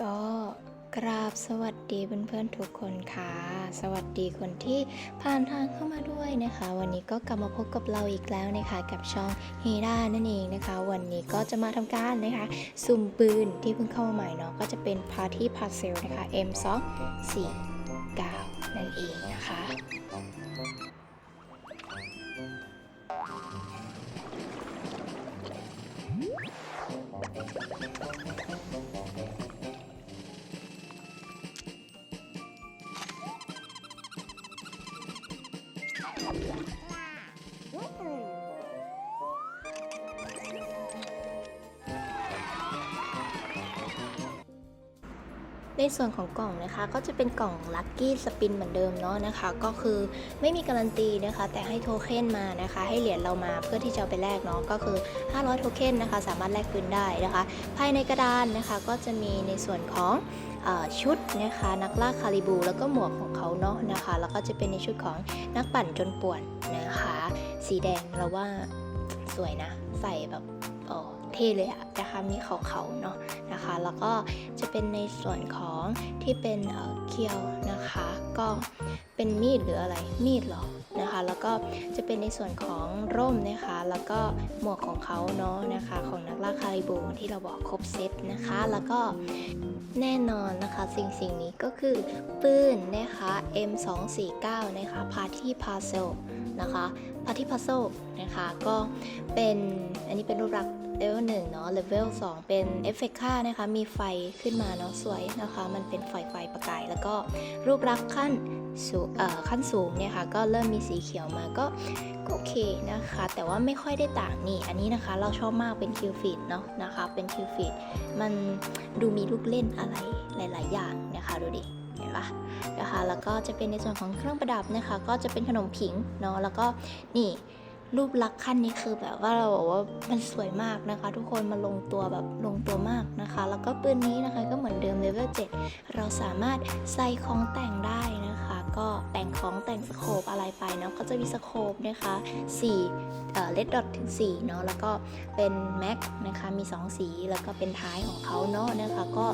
ก็กราบสวัสดีเพื่อนๆทุกคนค่ะ สวัสดีคนที่ผ่านทางเข้ามาด้วยนะคะ วันนี้ก็กลับมาพบกับเราอีกแล้วนะคะ กับช่องเฮด้านั่นเองนะคะ วันนี้ก็จะมาทำการนะคะสุ่มปืนที่เพิ่งเข้ามาใหม่เนาะก็จะเป็น Party Parcel นะคะ M2 4 9นั่นเองนะคะ Thank you. ในส่วนของกล่องนะคะ ก็จะเป็นกล่องลัคกี้สปินเหมือนเดิมเนาะนะคะ ก็คือไม่มีการันตีนะคะ แต่ให้โทเค็นมานะคะ ให้เหรียญเรามาเพื่อที่จะเอาไปแลกเนาะก็คือ 500 โทเค็นนะคะ สามารถแลกปืนได้นะคะ ภายในกระดานนะคะก็จะมีในส่วนของชุดนะคะนักล่าคาริบู แล้วก็หมวกของเขาเนาะนะคะ แล้วก็จะเป็นในชุดของนักปั่นจนป่วนนะคะ สีแดงเราว่าสวยนะ ใส่แบบเออ เท่เลยอะนะคะมีเขาๆเนาะนะคะ แล้วก็จะเป็นในส่วนของที่เป็นเคียวนะคะ ก็เป็นมีดหรืออะไรมีดหรอนะคะ แล้วก็จะเป็นในส่วนของร่มนะคะ แล้วก็หมวกของเขาเนาะนะคะ ของนักล่าคาริบูที่เราบอกครบเซตนะคะ แล้วก็แน่นอนนะคะสิ่งสิ่งนี้ก็คือปืนนะคะ M249 นะคะ Party Parcel นะคะ Party Parcel นะคะก็เป็น อันนี้เป็นรูปลักษณ์เลเวลหนึ่งเนาะเลเวลสองเป็นเอฟเฟกต์ค่านะคะ มีไฟขึ้นมาเนาะสวยนะคะ มันเป็นไฟไฟประกาย แล้วก็รูปลักษณ์ขั้นสูงเอ่อขั้นสูงเนี่ยค่ะก็เริ่มมีสีเขียวมาก็ก็โอเคนะคะ แต่ว่าไม่ค่อยได้ต่างนี่ อันนี้นะคะเราชอบมากเป็นคิวฟีดเนาะนะคะ เป็นคิวฟีดมันดูมีลูกเล่นอะไรหลาย ๆ อย่างนะคะดูดิเห็นปะนะคะแล้วก็จะเป็นในส่วนของเครื่องประดับนะคะ ก็จะเป็นขนมผิงเนาะแล้วก็นี่ รูปลักษณ์ขั้นนี้คือแบบว่าเราบอกว่ามันสวยมากนะคะ ทุกคนมาลงตัวแบบลงตัวมากนะคะ แล้วก็ปืนนี้นะคะก็เหมือนเดิมเลเวล7เราสามารถใส่ของแต่งได้นะคะ ก็แต่งของแต่งสโคปอะไรไปเนาะก็จะมีสโคปนะคะ4เอ่อเลดดอทถึง4เนาะแล้วก็เป็นแม็กนะคะมี 2 สีแล้วก็เป็นท้ายของเขาเนาะนะคะก็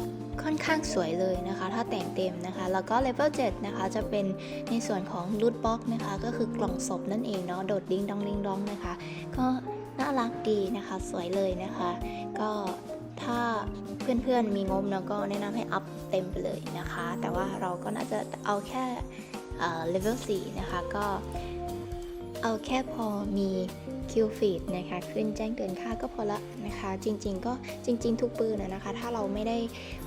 ค่อนข้างสวยเลยนะคะ ถ้าแต่งเต็มนะคะ แล้วก็เลเวล7นะคะ จะเป็นในส่วนของรูทบ็อกนะคะ ก็คือกล่องศพนั่นเองเนาะโดดดิ้งดองดิ้งดองนะคะ ก็น่ารักดีนะคะ สวยเลยนะคะ ก็ ถ้าเพื่อนๆมีงบเนาะก็แนะนำให้อัพเต็มไปเลยนะคะ แต่ว่าเราก็น่าจะเอาแค่เลเวล4นะคะ ก็เอาแค่พอมีคิวฟีดนะคะขึ้นแจ้งเตือนค่าก็พอละนะคะ จริง ๆ ก็จริง ๆ ทุกปืนนะนะคะ ถ้าเราไม่ได้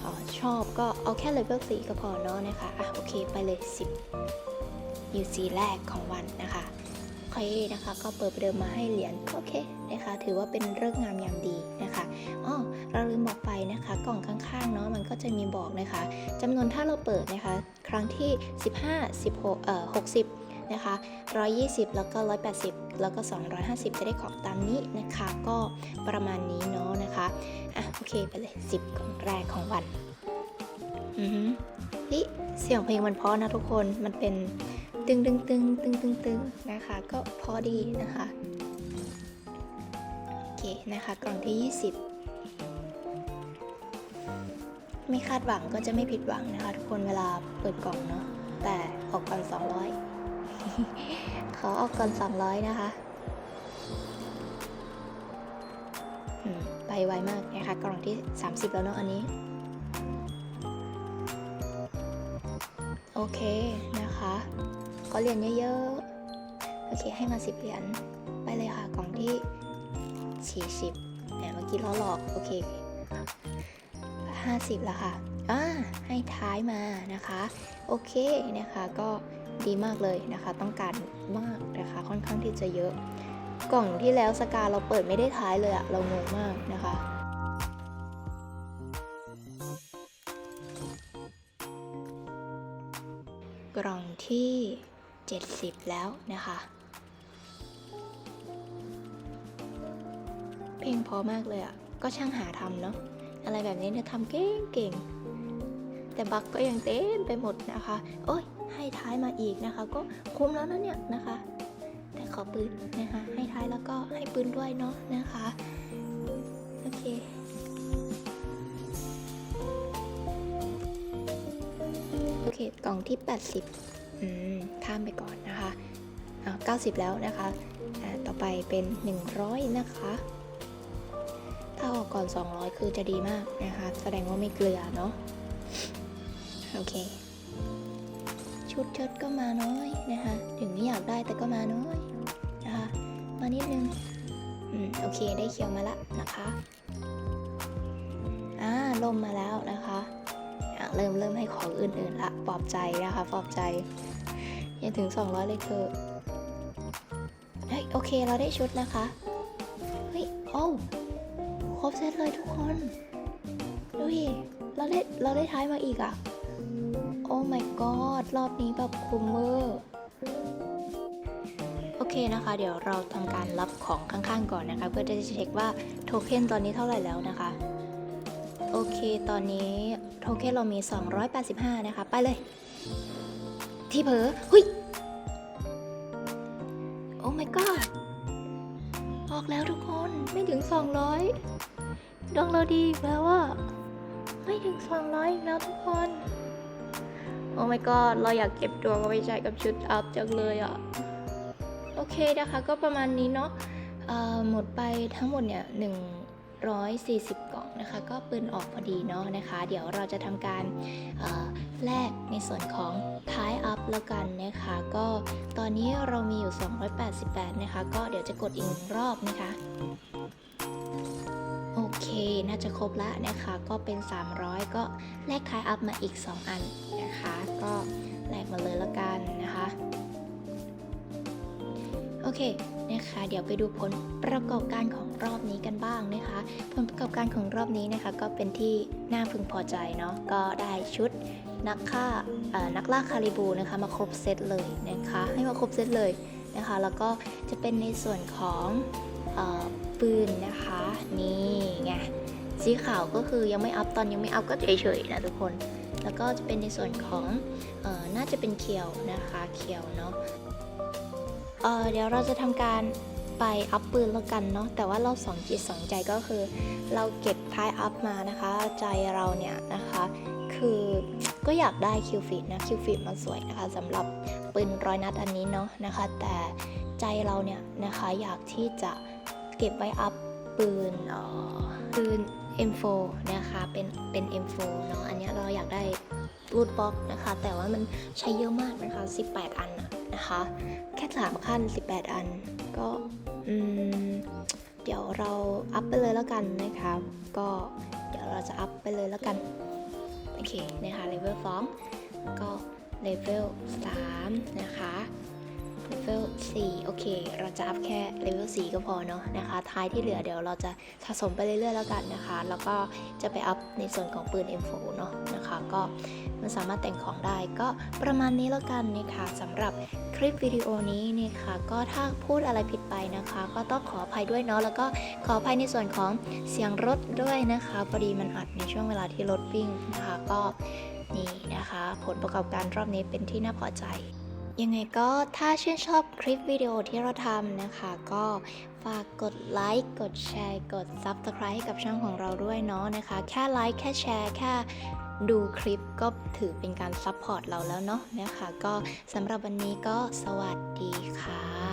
ออชอบก็เอาแค่เลเวล4ก็พอเนาะนะคะอะโอเคไปเลย 10 UC แรกของวันนะคะโอเคนะคะ ก็เปิดประเดิมมาให้เหรียญโอเคนะคะ ถือว่าเป็นเรื่องงามยามดีนะคะอ๋อ เราลืมบอกไปนะคะ กล่องข้างๆเนาะมันก็จะมีบอกนะคะจำนวนถ้าเราเปิดนะคะ ครั้งที่ 15 16เอ่อ60 นะคะ 120 แล้วก็ 180 แล้วก็ 250 จะได้ของตามนี้นะคะ ก็ประมาณนี้เนาะนะคะอะโอเคไปเลย 10 กล่องแรกของวันอือฮึนี่เสียงเพลงมันเพราะนะทุกคนมันเป็นตึงตึงตึงตึงตึงตึงนะคะ ก็พอดีนะคะ โอเคนะคะ กล่องที่ 20 ไม่คาดหวังก็จะไม่ผิดหวังนะคะ ทุกคนเวลาเปิดกล่องเนาะแต่ออกก่อน200 ขอออกก่อน 200 นะคะไปไวมากนะคะกล่องที่ 30 แล้วเนาะอันนี้ โอเคนะคะ ก็เหรียญเยอะๆ โอเคให้มา 10 เหรียญไปเลยค่ะกล่องที่ 40เนี่ยเมื่อกี้ล้อหลอก โอเค 50แล้วค่ะอ่าให้ท้ายมานะคะ โอเคนะคะก็ดีมากเลยนะคะ ต้องการมากนะคะค่อนข้างที่จะเยอะ กล่องที่แล้วสกาเราเปิดไม่ได้ท้ายเลยอะเรางงมากนะคะกล่องที่ 70 แล้วนะคะ เพลงพอมากเลยอะ่ะ ก็ช่างหาทำเนาะ อะไรแบบนี้เนี่ยทำเก่งๆแต่บักก็ยังเต็มไปหมดนะคะ โอ้ยให้ท้ายมาอีกนะคะ ก็คุ้มแล้วนะเนี่ยนะคะ แต่ขอปืนนะคะ ให้ท้ายแล้วก็ให้ปืนด้วยเนาะนะคะ โอเคโอเคกล่องที่ 80 อืมข้ามไปก่อนนะคะอ่า90 แล้วนะคะต่อไปเป็น 100 นะคะ ถ้าออกก่อน 200 คือจะดีมากนะคะ แสดงว่าไม่เกลือเนาะ โอเค ชุดเชิดก็มาน้อยนะคะ ถึงไม่อยากได้แต่ก็มาน้อยนะคะ มานิดนึง อืม โอเค ได้เขียวมาละนะคะ อ่า ลมมาแล้วนะคะเริ่มเริ่มให้ของอื่นๆละ ปลอบใจนะคะ ปลอบใจ อย่าถึง 200 เลยเธอเฮ้ย โอเค เราได้ชุดนะคะ เฮ้ย โอ้ว ครบเซตเลยทุกคน ดูดิเราได้เราได้ท้ายมาอีกอะโอ้ my god รอบนี้แบบคุ้มเวอร์โอเคนะคะ เดี๋ยวเราทำการรับของข้างๆก่อนนะคะ เพื่อจะเช็คว่าโทเค็นตอนนี้เท่าไหร่แล้วนะคะ โอเคตอนนี้โทเค็นเรามี 285 นะคะ ไปเลย ที่เผลอหุยโอ้ my god ออกแล้วทุกคนไม่ถึง 200 ดวงเราดีแล้วอะไม่ถึง200อีกแล้วทุกคน โอ้ my god เราอยากเก็บดวงเอาไว้ใช้กับชุดอัพจังเลยอะโอเคนะคะ ก็ประมาณนี้เนาะหมดไปทั้งหมดเนี่ย140 กล่องนะคะ ก็ปืนออกพอดีเนาะนะคะ เดี๋ยวเราจะทำการแลกในส่วนของท้ายอัพแล้วกันนะคะ ก็ตอนนี้เรามีอยู่ 288 นะคะ ก็เดี๋ยวจะกดอีกรอบนะคะ น่าจะครบแล้วนะคะ ก็เป็น 300 ก็แลกท้ายอัพมาอีก 2 อันนะคะ ก็แลกมาเลยละกันนะคะ โอเคนะคะ เดี๋ยวไปดูผลประกอบการของรอบนี้กันบ้างนะคะ ผลประกอบการของรอบนี้นะคะ ก็เป็นที่น่าพึงพอใจเนาะ ก็ได้ชุดนักฆ่านักล่าคาริบูนะคะมาครบเซตเลยนะคะ ให้มาครบเซตเลยนะคะ แล้วก็จะเป็นในส่วนของ ปืนนะคะ นี่ไงสีขาวก็คือยังไม่อัพตอนยังไม่อัพก็เฉยๆนะทุกคน แล้วก็จะเป็นในส่วนของออน่าจะเป็นเคียวนะคะเคียวเนาะเเดี๋ยวเราจะทำการไปอัพปืนแล้วกันเนาะแต่ว่าเราสองจิตสองใจก็คือ เราเก็บท้ายอัพมานะคะ ใจเราเนี่ยนะคะ คือก็อยากได้คิวฟิตนะคิวฟิตมันสวยนะคะสำหรับปืนร้อยนัดอันนี้เนาะนะคะ แต่ใจเราเนี่ยนะคะอยากที่จะ เก็บไว้อัพปืนเอ่อปืน M4 นะคะเป็นเป็น M4 เนาะอันนี้เราอยากได้รูดบ็อกนะคะ แต่ว่ามันใช้เยอะมากนะคะ 18 อันนะคะ แค่สามขั้น 18 อัน ก็อืมเดี๋ยวเราอัพไปเลยแล้วกันนะคะ ก็เดี๋ยวเราจะอัพไปเลยแล้วกัน โอเคนะคะเลเวล2ก็เลเวล3นะคะ เลเวล4โอเค เราจะอัพแค่เลเวล4ก็พอเนาะนะคะ ท้ายที่เหลือเดี๋ยวเราจะสะสมไปเรื่อยๆแล้วกันนะคะ แล้วก็จะไปอัพในส่วนของปืน M4 เนาะนะคะ ก็มันสามารถแต่งของได้ก็ประมาณนี้แล้วกันนะคะสำหรับคลิปวิดีโอนี้เนี่ยค่ะก็ถ้าพูดอะไรผิดไปนะคะ ก็ต้องขออภัยด้วยเนาะแล้วก็ขออภัยในส่วนของเสียงรถด้วยนะคะพอดีมันอัดในช่วงเวลาที่รถวิ่งนะคะก็นี่นะคะ ผลประกอบการรอบนี้เป็นที่น่าพอใจ ยังไงก็ถ้าชื่นชอบคลิปวิดีโอที่เราทำนะคะ ก็ฝากกดไลค์ กดแชร์ กด Subscribe ให้กับช่องของเราด้วยเนาะนะคะ แค่ไลค์แค่แชร์ แค่ดูคลิปก็ถือเป็นการซัพพอร์ตเราแล้วเนาะนะคะ ก็สำหรับวันนี้ก็สวัสดีค่ะ